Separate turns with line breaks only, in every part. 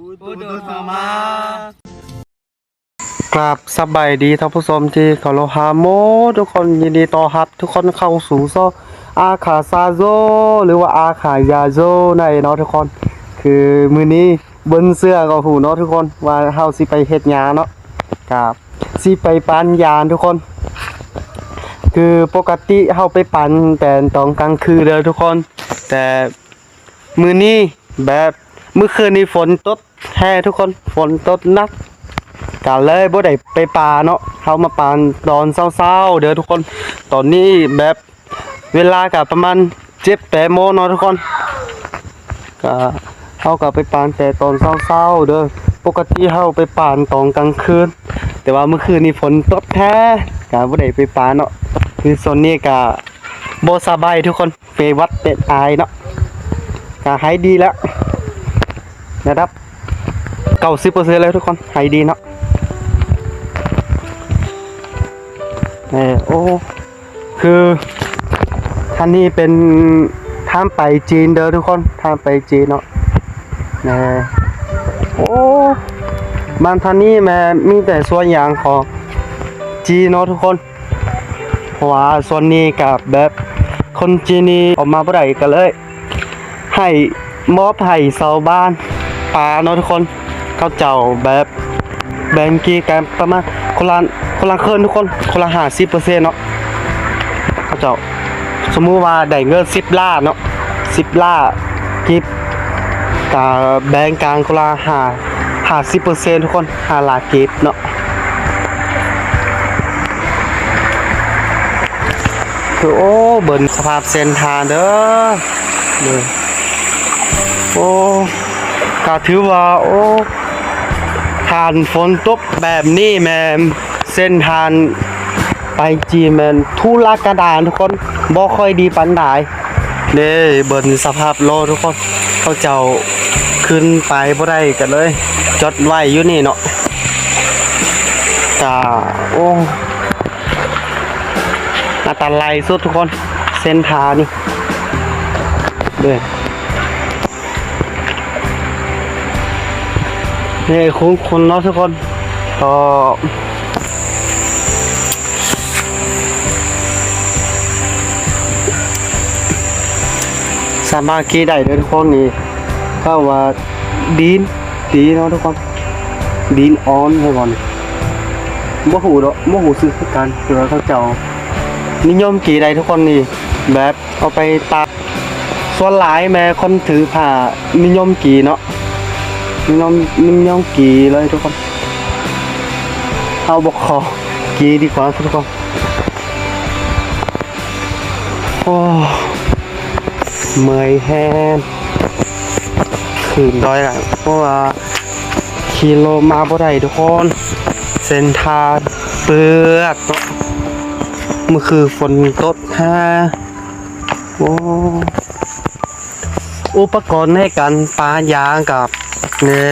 อุดมมากราบสบายดีท่านผู้ชมที่เคารพฮาโมทุกคนยินดีต้อนรับ ทุกคนเข้าสู่โซอาขาซาโซหรือว่าอาขายาโซในเนาะทุกคน คือมือนี้เบิ้นเสื้อก็หูเนาะทุกคนว่าเฮาสิไปเฮ็ดหยาเนาะกับสิไปปานยานทุกคน คือปกติเฮาไปปันแต่ตอนกลางคืนเด้อทุกคน แต่มือนี้แบบเมื่อคืนนี้ฝนตก แท้ทุกคนฝนตกนักกะเลยบ่ได้ไปป่าเนาะเฮามาปั่นตอนเช้าๆเด้อทุกคน ตอนนี้แบบเวลาก็ประมาณ7-8โมงเนาะทุกคนก็เฮาก็ไปปั่นแต่ตอนเช้าๆเด้อปกติเฮาไปปั่นตอนกลางคืน แต่ว่าเมื่อคืนนี้ฝนตกแท้ก็บ่ได้ไปป่าเนาะคือโซนนี้ก็บ่สบายทุกคนไปวัดเป็ดอายเนาะก็หายดีแล้วนะครับ 90%แล้วทุกคนหายดีเนาะเออโอ้คือท่านนี้เป็นทางไปจีนเด้อทุกคนทางไปจีนเนาะเออโอ้บ้านท่านนี้แม่มีแต่ส่วนอย่างของจีนเนาะทุกคนเพราะว่าส่วนนี้กับแบบคนจีนนี่ออกมาบ่ได้ก็เลยให้มอบให้ชาวบ้านปาเนาะทุกคน ขาเจ้าแบบแบงกี่กันประมาณคนละคนละครึ่งทุกคนคนละ50%เปอร์เซ็นเนาะเขาเจ้าสมมุติว่าได้เงิน10ล้านเนาะ10ล้านกิบกะแบ่งกลางคนละ5 50%ทุกคน5ล้านกิบเนาะคือโอ้เบิ่นสภาพเส้นทางเด้อเลยโอ้ก็ถือว่าโอ้ ทานฝนตกแบบนี้แม่เส้นทางไปจีแมนทุรกันดารทุกคนบ่ค่อยดีปานใดเด้เบิ่นสภาพโลทุกคนเขาเจ้าขึ้นไปบ่ได้กันเลย จดไว้อยู่นี่เนาะกะโอ้อันตรายสุดทุกคน เส้นทางนี่เด้อ นี่คุ้นคุณเนาะทุกคนก็สามารถขี่ได้เด้อทุกคนนี่ก็ว่าดีนดีเนาะทุกคนดีนออนให้ก่อนบ่หูดอกบ่หูซื้อกันเดี๋ยวเขาเจ้านิยมกี่ใดทุกคนนี่แบบเอาไปตัดส่วนหลายแม้คนถือผ้านิยมกี่เนาะ นิยมนิยมกี่เลยทุกคน เอาบกคอกีดีกว่าทุกคนโอ้เมยแห้งขืนดอยหลังเพราะว่าขี่โลมาบ่ได้ทุกคน เส้นทางเปื้อนเนาะมันคือฝนตกฮะโอ้อุปกรณ์ให้กันปลายางกับ น่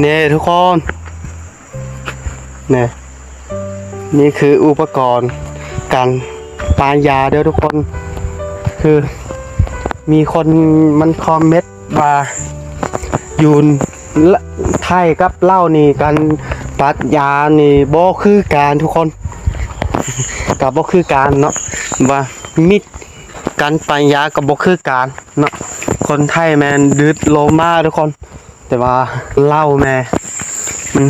เน่ทุกคนเน่นี่คืออุปกรณ์การปลายาเด้อทุกคน คือมีคนมันคอมเมนต์ว่ายู่ละไทยกับเล่านี่กันปัดยานี่บ่คือการทุกคนกับบ่คือการเนาะว่ามิดการปัญญากับบ่คือการเนาะ คนไทยแมนดืดโลมาทุกคน แต่ว่าเล่าแม่มัน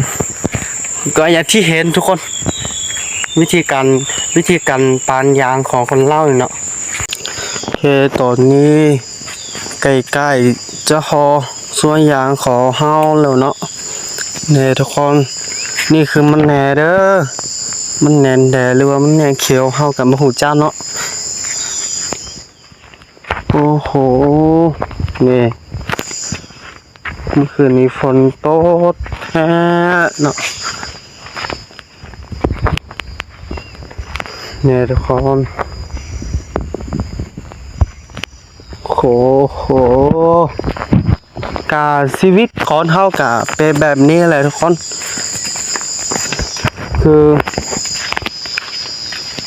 ก็อย่างที่เห็นทุกคน วิธีการวิธีการปานยางของคนเล่าเนาะโอเคตอนนี้ใกล้ๆจะหอส่วนยางขอเฮาแล้วเนาะเนี่ยทุกคนนี่คือมันแหน่เด้อมันแหนนแดหรือว่ามันแหนนเขียวเฮากับมะหูจ้าเนาะ โอ้โห นี่ เมื่อคืนนี้ฝนตกแท้เนาะเนี่ยทุกคนโอ้โหการชีวิตของเฮากับเป็นแบบนี้แหละทุกคน คือ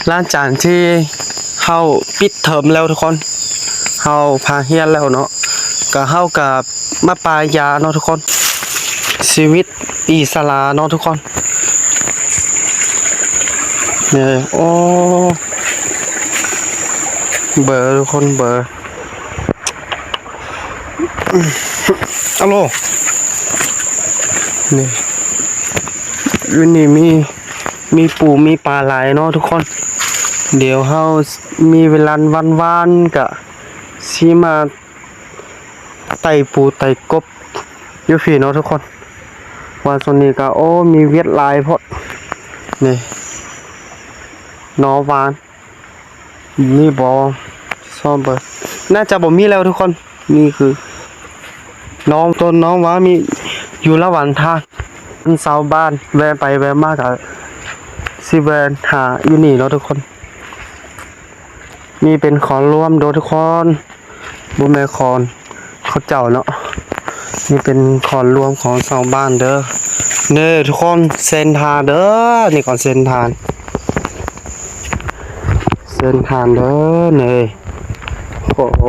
หล้านจากที่เฮาปิดเทอมแล้วทุกคนาพาเฮียนแล้วเนาะกก็เฮากับมาปลายาเนาะทุกคน ชีวิตอิสลาเนาะทุกคนเนี่ยโอ้เบอร์ทุกคนเบอร์อัลโหลนี่อยู่นี่มีมีปูมีปลาไหลายเนาะทุกคน เดี๋ยวเฮามีเวลาวันๆกะ สิมาไต่ปูไต่กบยู่พี่เนาะทุกคนวันส่วนนี้ก็โอ้มีเวียดลายพอดนี่นอวานนี่บอซ่อมเบิดน่าจะบ่มีแล้วทุกคนนี่คือ น้องต้นน้องว่ามีอยู่ระหว่างทางอันเสาบ้านแวะไปแวะมากอะสิแวนหาอยู่นี่เนาะทุกคนนี่เป็นขอนร่วมโดยทุกคน บุแม่คอนเขาเจ้าเนาะนี่เป็นขอนรวมของชาวบ้านเด้อเน้อทุกคนเส้นทางเด้อนี่ก่อนเส้นทางเส้นทางเด้อเน่โอ้โห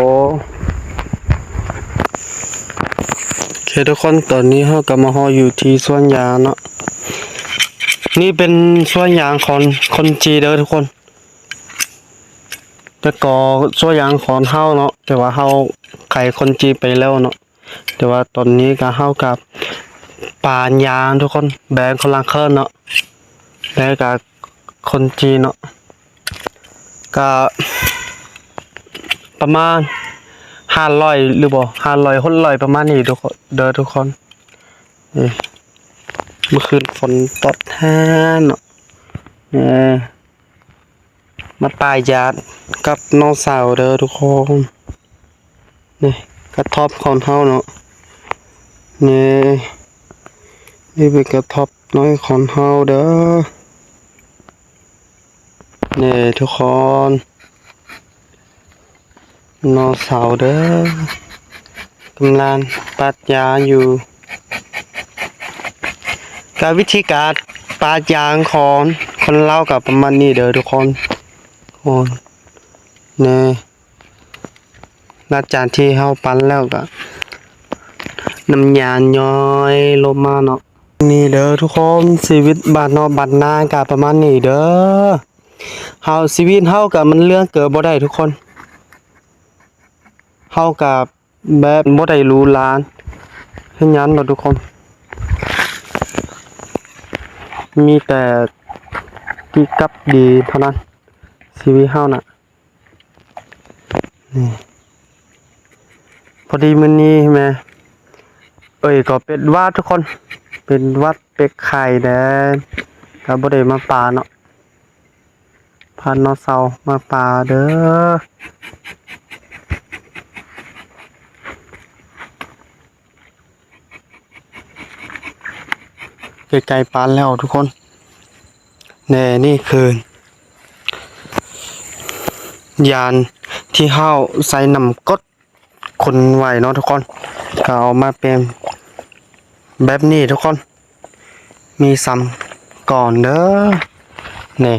โอเคทุกคนตอนนี้เรากำลังฮออยู่ที่สวนยางเนาะนี่เป็นสวนยางของคนจีเด้อทุกคน แต่ก็สวนยางของเฮาเนาะแต่ว่าเฮาไข่คนจีนไปแล้วเนาะแต่ว่าตอนนี้ก็เข้ากับปานยางทุกคนแบงคนลังเคลื่อนเนาะแล้วกับคนจีเนาะก็ประมาณห้าร้อยหรือบ่ห้าร้อยหกร้อยประมาณนี้ทุกคนเด้อทุกคนนี่เมื่อคืนฝนตกแท้เนาะเนี่ย มาปลายยาดกับน้องสาวเด้อทุกคนนี่กระทบของเท่าเนาะนี่นี่เป็นกระทบน้อยของเท่าเด้อนี่ทุกคนน้อนเสาวเด้อกำลังปัดยาอยู่ การวิธีการปาดยางของคนเล่ากับประมาณนี้เด้อทุกคน โอ้นี่หลังจากที่เฮาปั้นแล้วก็น้ำยาย้อยลงมาเนาะนี่เด้อทุกคนชีวิตบ้านนอกบ้านนาก็ประมาณนี้เด้อเฮาชีวิตเฮาก็มันเรื่องเกิดบ่ได้ทุกคนเฮาก็แบบบ่ได้รู้ล้านเฮ็ดหยังเนาะทุกคน มีแต่ที่กับดีเท่านั้น ชีวิตเฮาน่ะนี่พอดีมันนี้ใช่ไหมเอ้ยก็เป็นวัดทุกคน เป็นวัดเป็กไข่แดนก็บ่ได้มาป่าเนาะพานอเสามาป่าเด้อไกลๆปานแล้วทุกคนแน่นี่คือ ยานที่เฮาใส่น้ำกดคนไหวเนาะทุกคนก็เอามาเป็นแบบนี้ทุกคน มีซ้ำก่อนเด้อนี่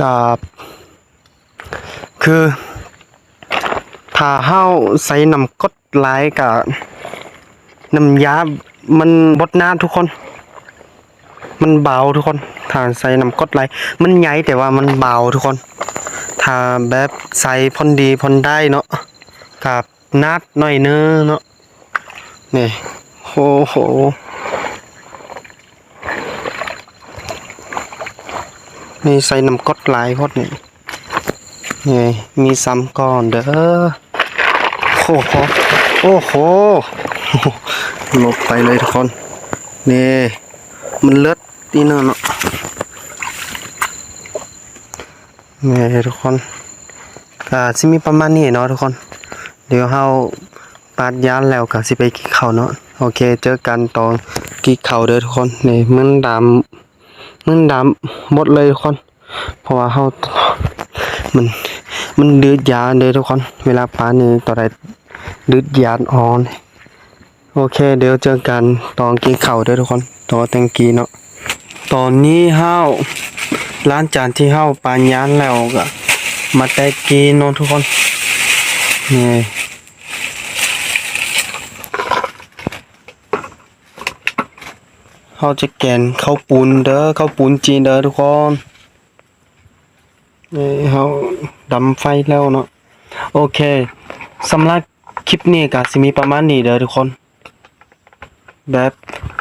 กับคือถ้าเฮาใส่น้ำกดหลายกับน้ำยา มันบดน้ำทุกคน มันเบาทุกคน ถ้าใส่น้ำกดไหลายมันใหญ่แต่ว่ามันเบาทุกคน ถ้าแบบใส่พอนดีพอนได้เนาะกับนัดหน่อยเนื้อเนาะนี่โหโหมีใส่น้ำกดหลายพอดนี่นี่มีซ้ำก่อนเด้อโอ้โหโอ้โหหลบไปเลยทุกคนนี่มันเลือดตีเนาะเนาะ นี่ทุกคนก็สิมีประมาณนี้เนาะทุกคน เดี๋ยวเฮาปาดยานแล้วก็สิไปกินข้าวเนาะโอเค เจอกันตอนกินข้าวเด้อทุกคนนี่มันดำมันดำหมดเลยทุกคน เพราะว่าเฮามันมันดืดยาเด้อทุกคน เวลาปานี่ต่อใดดืดยานอ่อน โอเค เดี๋ยวเจอกันตอนกินข้าวเด้อทุกคนตอนแตงกีเนาะตอนนี้เฮา ร้านจานที่เฮาปานยานแล้วก็มาแต่กินนทุกคนนี่เขาจะแกนข้าวปูนเด้อข้าวปูนจีนเด้อทุกคนนี่เขาดำไฟแล้วเนาะโอเคสำหรับคลิปนี้ก็สิมีประมาณนี้เด้อทุกคน แบบ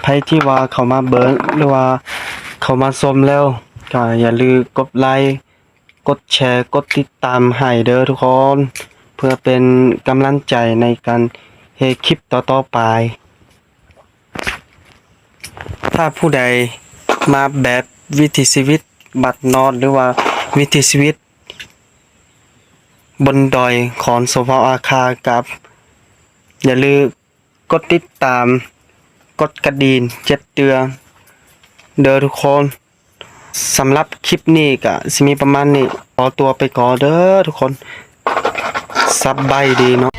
ใครที่ว่าเขามาเบิร์นหรือว่าเขามาชมแล้ว ก็อย่าลืมกดไลค์กดแชร์กดติดตามให้เด้อทุกคน เพื่อเป็นกำลังใจในการเฮคลิปต่อๆไป ถ้าผู้ใดมาแบบวิถีชีวิตบัดนอนหรือว่าวิถีชีวิต บนดอยของสพอาคากับ อย่าลืมกดติดตาม กดกระดิ่งแจ้งเตือนเด้อทุกคน สำหรับคลิปนี้ก็สิมีประมาณนี้ขอตัวไปก่อนเด้อทุกคนสบายดีเนาะ